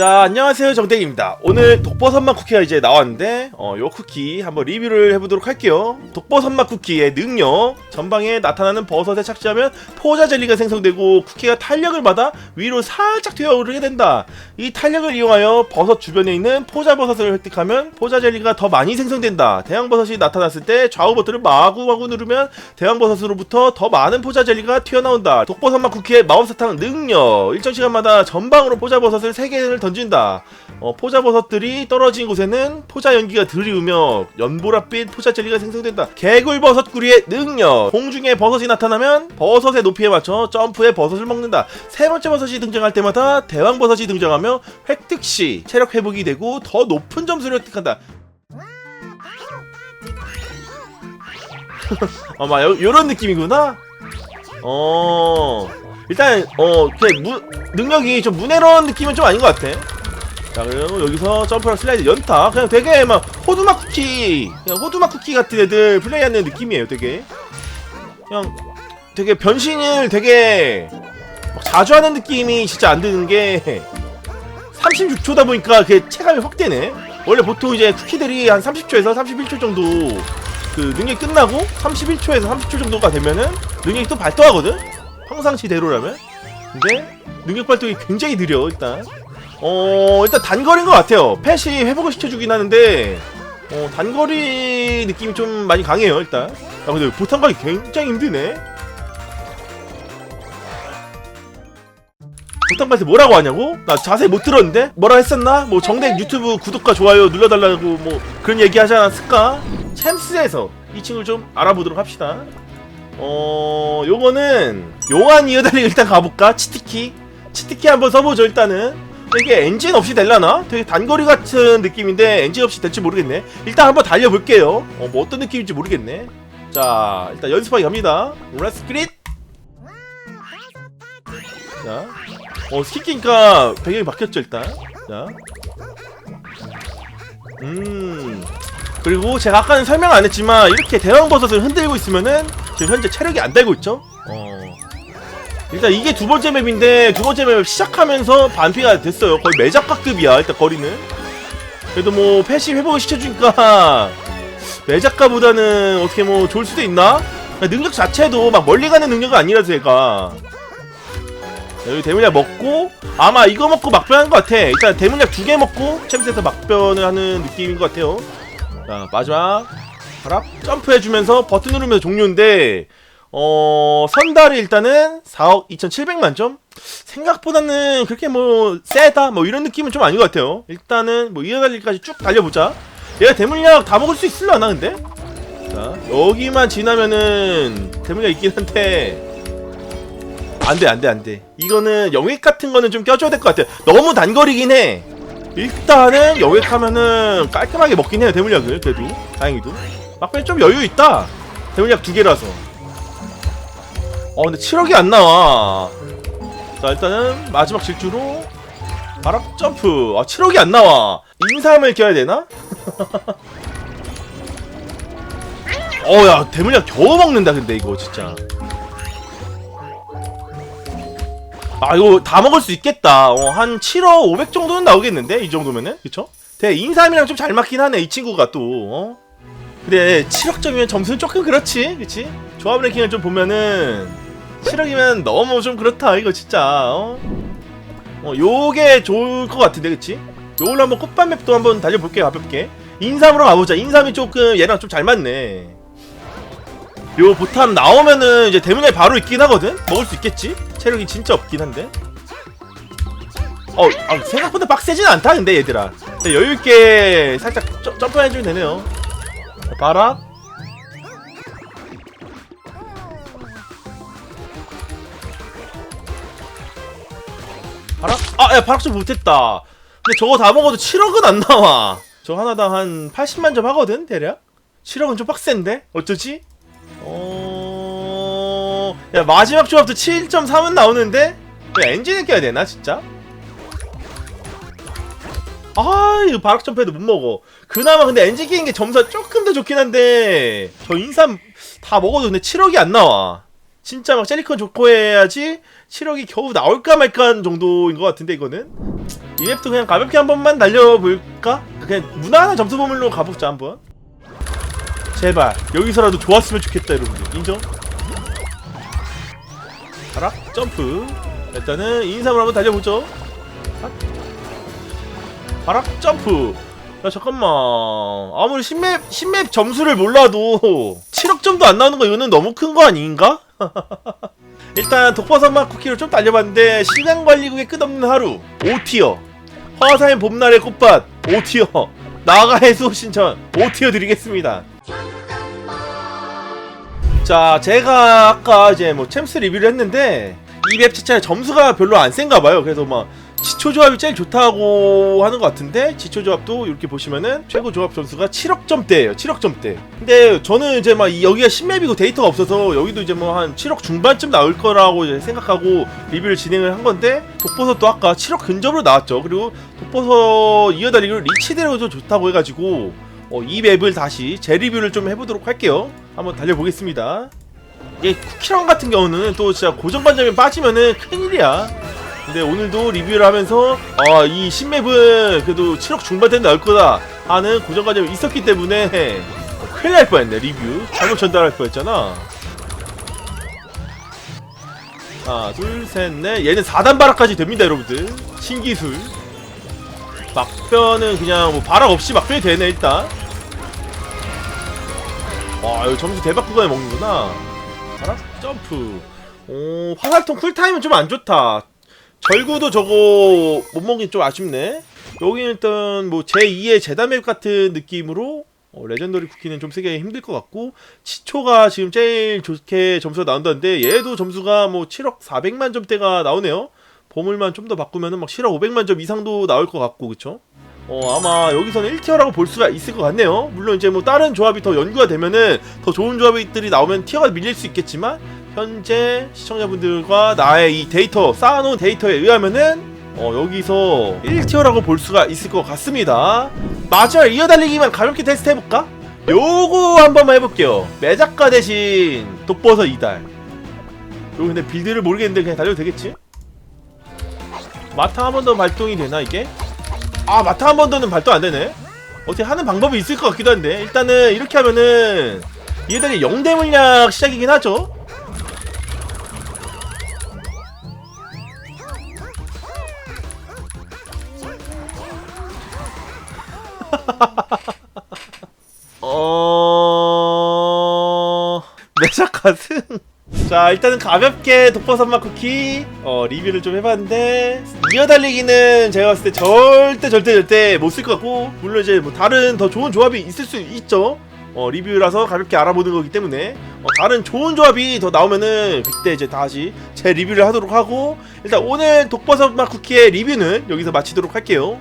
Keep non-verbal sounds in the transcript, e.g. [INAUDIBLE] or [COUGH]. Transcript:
자 안녕하세요. 정땡입니다. 오늘 독버섯맛 쿠키가 이제 나왔는데 어, 요 쿠키 한번 리뷰를 해보도록 할게요. 독버섯맛 쿠키의 능력. 전방에 나타나는 버섯에 착지하면 포자 젤리가 생성되고 쿠키가 탄력을 받아 위로 살짝 되어오르게 된다. 이 탄력을 이용하여 버섯 주변에 있는 포자 버섯을 획득하면 포자 젤리가 더 많이 생성된다. 대왕 버섯이 나타났을 때 좌우 버튼을 마구마구 누르면 대왕 버섯으로부터 더 많은 포자 젤리가 튀어나온다. 독버섯맛 쿠키의 마법사탕 능력. 일정 시간마다 전방으로 포자 버섯을 3개를 던 진다. 어, 포자 버섯들이 떨어진 곳에는 포자 연기가 들이우며 연보라빛 포자 젤리가 생성된다. 개굴 버섯 구리의 능력. 공중에 버섯이 나타나면 버섯의 높이에 맞춰 점프해 버섯을 먹는다. 세 번째 버섯이 등장할 때마다 대왕 버섯이 등장하며 획득 시 체력 회복이 되고 더 높은 점수를 획득한다. [LAUGHS] 아마 요, 요런 느낌이구나? 어 일단 어 그냥 무, 능력이 좀 문해로운 느낌은 좀 아닌 것 같아. 자 그리고 여기서 점프랑 슬라이드 연타. 그냥 되게 막 호두막 쿠키 그냥 호두막 쿠키 같은 애들 플레이하는 느낌이에요 되게. 그냥 되게 변신을 되게 막 자주 하는 느낌이 진짜 안 드는 게 36초다 보니까 그게 체감이 확 되네. 원래 보통 이제 쿠키들이 한 30초에서 31초 정도 그 능력이 끝나고 31초에서 30초 정도가 되면은 능력이 또 발동하거든 평상시대로라면 근데 능력 발동이 굉장히 느려 일단 어 일단 단거리인 것 같아요 펫이 회복을 시켜주긴 하는데 어 단거리 느낌이 좀 많이 강해요 일단 아 근데 보탄 가기 굉장히 힘드네 보탄 갈때 뭐라고 하냐고? 나 자세히 못 들었는데? 뭐라 했었나? 뭐 정댁 유튜브 구독과 좋아요 눌러달라고 뭐 그런 얘기 하지 않았을까? 챔스에서 이 친구를 좀 알아보도록 합시다 어 요거는 용한 이어달리 일단 가볼까? 치트키? 치트키 한번 써보죠 일단은. 이게 엔진 없이 될라나? 되게 단거리 같은 느낌인데 엔진 없이 될지 모르겠네. 일단 한번 달려볼게요. 어, 뭐 어떤 느낌인지 모르겠네. 자 일단 연습하기 갑니다. 렛츠 그릿 자, 어 스키키니까 배경이 바뀌었죠 일단. 자. 음. 그리고 제가 아까는 설명 안 했지만 이렇게 대왕 버섯을 흔들고 있으면은 지금 현재 체력이 안 달고 있죠. 어. 일단 이게 두 번째 맵인데 두 번째 맵 시작하면서 반피가 됐어요. 거의 매작가급이야 일단 거리는. 그래도 뭐 패시 회복을 시켜주니까 [LAUGHS] 매작가보다는 어떻게 뭐 좋을 수도 있나? 능력 자체도 막 멀리 가는 능력은 아니라서 얘가. 여기 대문약 먹고 아마 이거 먹고 막변한 것 같아. 일단 대문약 두 개 먹고 챔스에서 막변을 하는 느낌인 것 같아요. 자 마지막 바락 점프해주면서 버튼 누르면서 종료인데 어 선달이 일단은 4억 2,700만 점? 생각보다는 그렇게 뭐 세다? 뭐 이런 느낌은 좀 아닌 것 같아요. 일단은 뭐 이어달리기까지 쭉 달려보자. 얘가 대물약 다 먹을 수 있을라나 근데? 자 여기만 지나면은 대물약 있긴 한데. 안돼 안돼 안돼. 이거는 영획 같은 거는 좀 껴줘야 될 것 같아 너무 단거리긴 해. 일단은 영획하면은 깔끔하게 먹긴 해요 대물약을. 그래도. 다행히도 막변 좀 여유 있다. 대물약 두 개라서. 어 근데 7억이 안 나와. 자 일단은 마지막 질주로 바람 점프. 아 7억이 안 나와. 인삼을 껴야 되나? [LAUGHS] 어야 대물약 겨우 먹는다 근데 이거 진짜. 아 이거 다 먹을 수 있겠다. 어, 한 7억 500 정도는 나오겠는데? 이 정도면은? 그쵸? 대 인삼이랑 좀 잘 맞긴 하네 이 친구가 또 어? 근데 7억점이면 점수는 조금 그렇지 그치? 조합 랭킹을 좀 보면은 7억이면 너무 좀 그렇다 이거 진짜 어? 어 요게 좋을 것 같은데 그치? 요걸로 한번 꽃밤맵도 한번 달려볼게요 가볍게 인삼으로 가보자 인삼이 조금 얘랑 좀 잘 맞네 요 보탐 나오면은 이제 대문에 바로 있긴 하거든? 먹을 수 있겠지? 체력이 진짜 없긴 한데 어 아, 생각보다 빡세진 않다 근데 얘들아 여유있게 살짝 점- 점프해주면 되네요 자, 봐라 바락? 아, 야, 바락 좀 못했다. 근데 저거 다 먹어도 7억은 안 나와. 저 하나당 한 80만 점 하거든, 대략? 7억은 좀 빡센데? 어쩌지? 어... 야, 마지막 조합도 7.3은 나오는데? 야, 엔진을 껴야 되나, 진짜? 아, 이거 바락 점프해도 못 먹어. 그나마 근데 엔진 끼는 게 점수가 조금 더 좋긴 한데, 저 인삼 다 먹어도 근데 7억이 안 나와. 진짜 막 셀리콘 좋고 해야지 7억이 겨우 나올까 말까 정도인 것 같은데 이거는 이 맵도 그냥 가볍게 한 번만 날려볼까? 그냥 무난한 점수 보물로 가보자 한번 제발 여기서라도 좋았으면 좋겠다 여러분들 인정? 가라 점프 일단은 인삼을 한번 달려보죠 핫. 가라 점프. 야 잠깐만. 아무리 신맵 신맵 점수를 몰라도 7억 점도 안 나오는 거 이거는 너무 큰 거 아닌가? [LAUGHS] 일단 독버섯맛 쿠키를 좀 달려봤는데 시간관리국의 끝없는 하루 5티어. 화사의 봄날의 꽃밭 5티어. 나가 해수 신천 5티어 드리겠습니다. 자 제가 아까 이제 뭐 챔스 리뷰를 했는데 이 맵 자체가 점수가 별로 안 센가 봐요. 그래서 막 지초 조합이 제일 좋다고 하는 것 같은데 지초 조합도 이렇게 보시면은 최고 조합 점수가 7억 점대예요 7억 점대. 근데 저는 이제 막 이- 여기가 신맵이고 데이터가 없어서 여기도 이제 뭐 한 7억 중반쯤 나올 거라고 생각하고 리뷰를 진행을 한 건데 독버섯도 아까 7억 근접으로 나왔죠. 그리고 독버섯 이어다리를 리치드래곤도 좋다고 해가지고 어, 이 맵을 다시 재리뷰를 좀 해보도록 할게요. 한번 달려보겠습니다. 이게 쿠키랑 같은 경우는 또 진짜 고정관념에 빠지면은 큰일이야 근데 오늘도 리뷰를 하면서 아 이 신맵은 그래도 7억 중반대는 나올 거다 하는 고정관념이 있었기 때문에 큰일 날 뻔했네 리뷰. 잘못 전달할 뻔했잖아. 하나 둘셋넷. 얘는 4단 바락까지 됩니다 여러분들. 신기술. 막변은 그냥 뭐 바락 없이 막변이 되네 일단. 와 이거 점수 대박 구간에 먹는구나. 바락 점프. 오 화살통 쿨타임은 좀 안 좋다 절구도 저거 못 먹긴 좀 아쉽네. 여기 일단 뭐 제2의 재단맵 같은 느낌으로 어, 레전더리 쿠키는 좀 쓰기 힘들 것 같고 치초가 지금 제일 좋게 점수가 나온다는데 얘도 점수가 뭐 7억 400만 점대가 나오네요. 보물만 좀 더 바꾸면 은 막 7억 500만 점 이상도 나올 것 같고 그쵸? 어 아마 여기서는 1티어라고 볼 수가 있을 것 같네요. 물론 이제 뭐 다른 조합이 더 연구가 되면은 더 좋은 조합들이 나오면 티어가 밀릴 수 있겠지만 현재 시청자분들과 나의 이 데이터 쌓아놓은 데이터에 의하면은 어 여기서 1티어라고 볼 수가 있을 것 같습니다 마지막 이어달리기만 가볍게 테스트 해볼까? 요거 한 번만 해볼게요 매작가 대신 독버섯 이달 요거 근데 빌드를 모르겠는데 그냥 달려도 되겠지? 마타 한 번 더 발동이 되나 이게? 아 마타 한 번 더는 발동 안 되네 어떻게 하는 방법이 있을 것 같기도 한데 일단은 이렇게 하면은 얘들이 영대 물약 시작이긴 하죠 [LAUGHS] 어... 매작가승 자 일단은 가볍게 독버섯맛 쿠키 어, 리뷰를 좀 해봤는데 이어달리기는 제가 봤을 때 절대 절대 절대 못 쓸 것 같고 물론 이제 뭐 다른 더 좋은 조합이 있을 수 있죠. 어, 리뷰라서 가볍게 알아보는 거기 때문에. 어, 다른 좋은 조합이 더 나오면은 그때 이제 다시 제 리뷰를 하도록 하고 일단 오늘 독버섯맛 쿠키의 리뷰는 여기서 마치도록 할게요